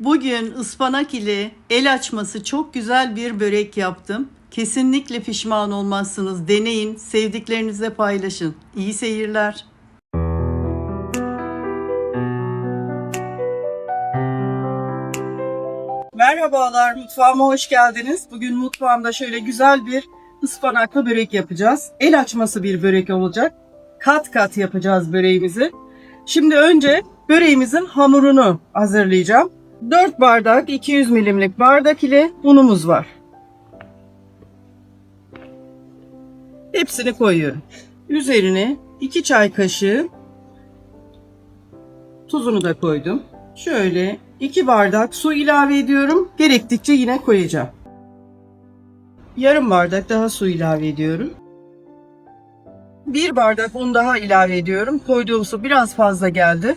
Bugün ıspanak ile el açması çok güzel bir börek yaptım. Kesinlikle pişman olmazsınız. Deneyin, sevdiklerinizle paylaşın. İyi seyirler. Merhabalar, mutfağıma hoş geldiniz. Bugün mutfağımda şöyle güzel bir ıspanaklı börek yapacağız. El açması bir börek olacak. Kat kat yapacağız böreğimizi. Şimdi önce böreğimizin hamurunu hazırlayacağım. 4 bardak 200 milimlik bardak ile unumuz var. Hepsini koyuyorum. Üzerine 2 çay kaşığı tuzunu da koydum. Şöyle 2 bardak su ilave ediyorum. Gerektikçe yine koyacağım. Yarım bardak daha su ilave ediyorum. Bir bardak un daha ilave ediyorum. Koyduğum su biraz fazla geldi.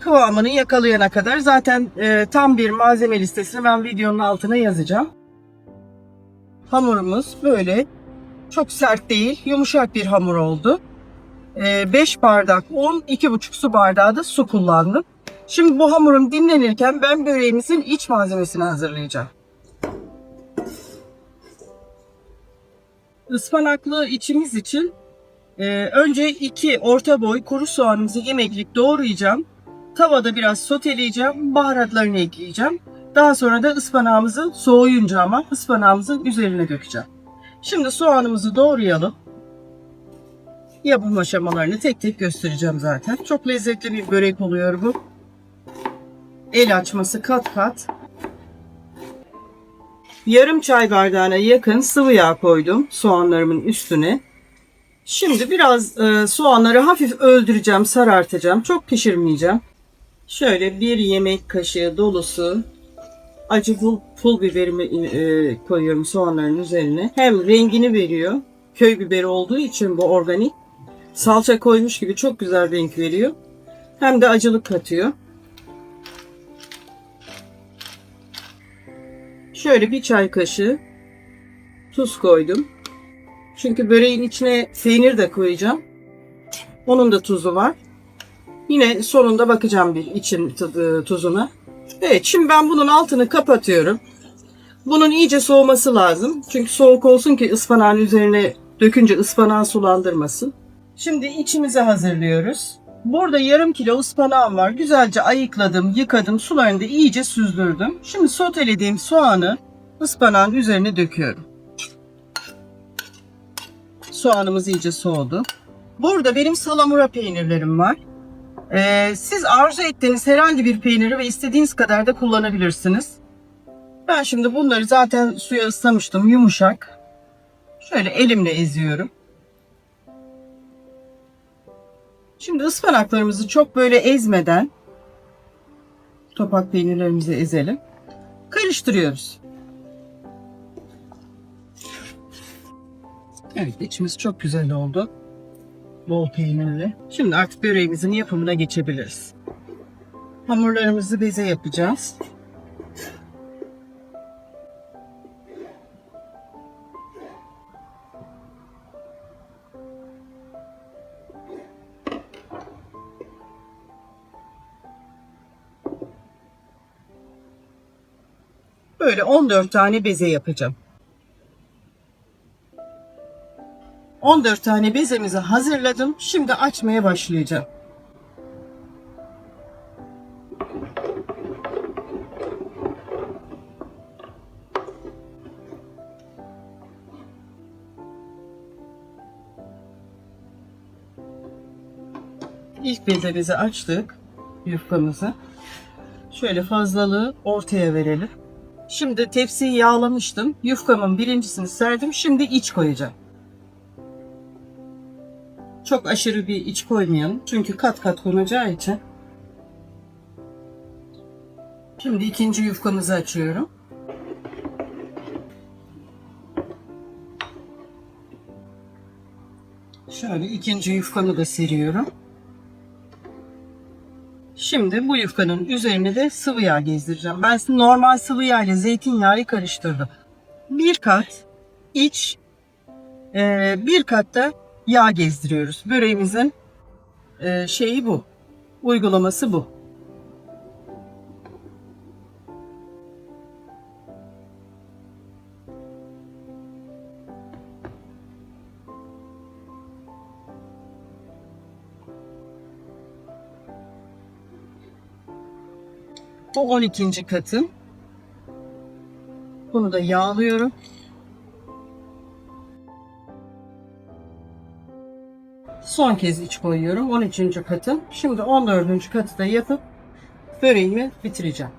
Kıvamını yakalayana kadar zaten e, tam bir malzeme listesini ben videonun altına yazacağım. Hamurumuz böyle çok sert değil, yumuşak bir hamur oldu. 5 bardak un, 2,5 su bardağı da su kullandım. Şimdi bu hamurum dinlenirken ben böreğimizin iç malzemesini hazırlayacağım. Ispanaklı içimiz için e, önce iki orta boy kuru soğanımızı yemeklik doğrayacağım. Tavada biraz soteleyeceğim, baharatlarını ekleyeceğim. Daha sonra da ıspanağımızı soğuyunca ama ıspanağımızın üzerine dökeceğim. Şimdi soğanımızı doğrayalım. Yapım aşamalarını tek tek göstereceğim zaten. Çok lezzetli bir börek oluyor bu. El açması kat kat. Yarım çay bardağına yakın sıvı yağ koydum soğanlarımın üstüne. Şimdi biraz e, soğanları hafif öldüreceğim, sarartacağım. Çok pişirmeyeceğim. Şöyle bir yemek kaşığı dolusu acı pul, pul biberimi e, koyuyorum soğanların üzerine. Hem rengini veriyor. Köy biberi olduğu için bu organik. Salça koymuş gibi çok güzel renk veriyor. Hem de acılık katıyor. Şöyle bir çay kaşığı tuz koydum. Çünkü böreğin içine peynir de koyacağım. Onun da tuzu var. Yine sonunda bakacağım bir için tu- tuzuna. Evet şimdi ben bunun altını kapatıyorum. Bunun iyice soğuması lazım. Çünkü soğuk olsun ki ıspanağın üzerine dökünce ıspanağı sulandırmasın. Şimdi içimizi hazırlıyoruz. Burada yarım kilo ıspanağım var. Güzelce ayıkladım, yıkadım, sularını da iyice süzdürdüm. Şimdi sotelediğim soğanı ıspanağın üzerine döküyorum. Soğanımız iyice soğudu. Burada benim salamura peynirlerim var. Ee, siz arzu ettiğiniz herhangi bir peyniri ve istediğiniz kadar da kullanabilirsiniz. Ben şimdi bunları zaten suya ıslamıştım yumuşak. Şöyle elimle eziyorum. Şimdi ıspanaklarımızı çok böyle ezmeden topak peynirlerimizi ezelim. Karıştırıyoruz. Evet içimiz çok güzel oldu. Bol peynirli. Şimdi artık böreğimizin yapımına geçebiliriz. Hamurlarımızı beze yapacağız. Böyle 14 tane beze yapacağım. 14 tane bezemizi hazırladım. Şimdi açmaya başlayacağım. İlk bezemizi açtık. Yufkamızı. Şöyle fazlalığı ortaya verelim. Şimdi tepsiyi yağlamıştım. Yufkamın birincisini serdim. Şimdi iç koyacağım. Çok aşırı bir iç koymayalım. Çünkü kat kat konacağı için. Şimdi ikinci yufkamızı açıyorum. Şöyle ikinci yufkamı da seriyorum. Şimdi bu yufkanın üzerine de sıvı yağ gezdireceğim. Ben normal sıvı yağ ile zeytinyağı karıştırdım. Bir kat iç, e, bir kat da yağ gezdiriyoruz. Böreğimizin e, şeyi bu. Uygulaması bu. Bu 12. katım. Bunu da yağlıyorum. Son kez iç koyuyorum. 13. katım. Şimdi 14. katı da yapıp böreğimi bitireceğim.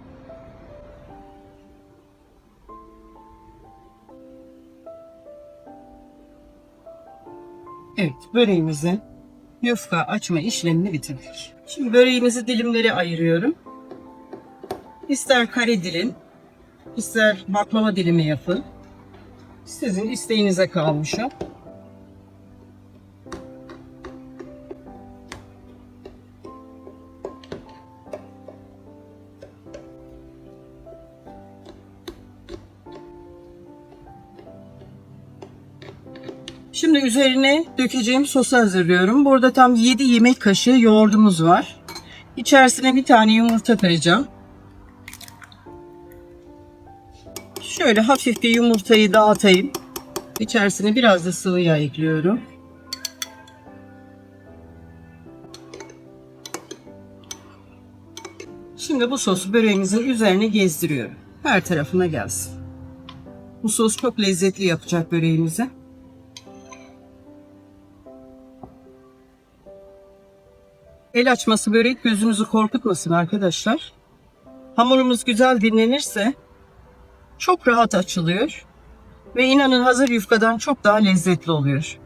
Evet, böreğimizin yufka açma işlemini bitirdik. Şimdi böreğimizi dilimlere ayırıyorum. İster kare dilim, ister baklava dilimi yapın. Sizin isteğinize kalmış o. Şimdi üzerine dökeceğim sosu hazırlıyorum. Burada tam 7 yemek kaşığı yoğurdumuz var. İçerisine bir tane yumurta kıracağım. Şöyle hafif bir yumurtayı dağıtayım. İçerisine biraz da sıvı yağ ekliyorum. Şimdi bu sosu böreğimizin üzerine gezdiriyorum. Her tarafına gelsin. Bu sos çok lezzetli yapacak böreğimizi. El açması börek gözünüzü korkutmasın arkadaşlar. Hamurumuz güzel dinlenirse çok rahat açılıyor. Ve inanın hazır yufkadan çok daha lezzetli oluyor.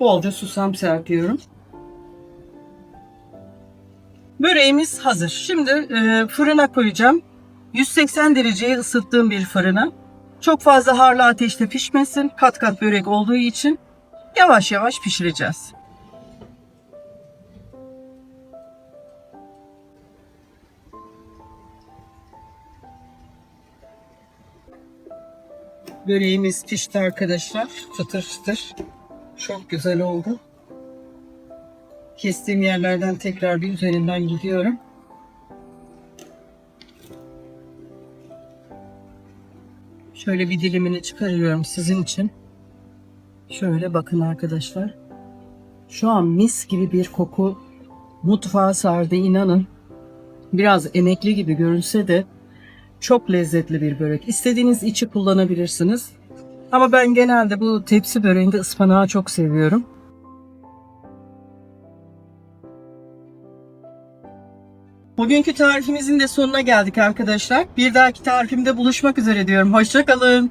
Bolca susam serpiyorum. Böreğimiz hazır. Şimdi e, fırına koyacağım. 180 dereceye ısıttığım bir fırına. Çok fazla harlı ateşte pişmesin. Kat kat börek olduğu için yavaş yavaş pişireceğiz. Böreğimiz pişti arkadaşlar. Çıtır çıtır. Çok güzel oldu. Kestiğim yerlerden tekrar bir üzerinden gidiyorum. Şöyle bir dilimini çıkarıyorum sizin için. Şöyle bakın arkadaşlar. Şu an mis gibi bir koku mutfağa sardı inanın. Biraz emekli gibi görünse de çok lezzetli bir börek. İstediğiniz içi kullanabilirsiniz. Ama ben genelde bu tepsi böreğinde ıspanağı çok seviyorum. Bugünkü tarifimizin de sonuna geldik arkadaşlar. Bir dahaki tarifimde buluşmak üzere diyorum. Hoşçakalın.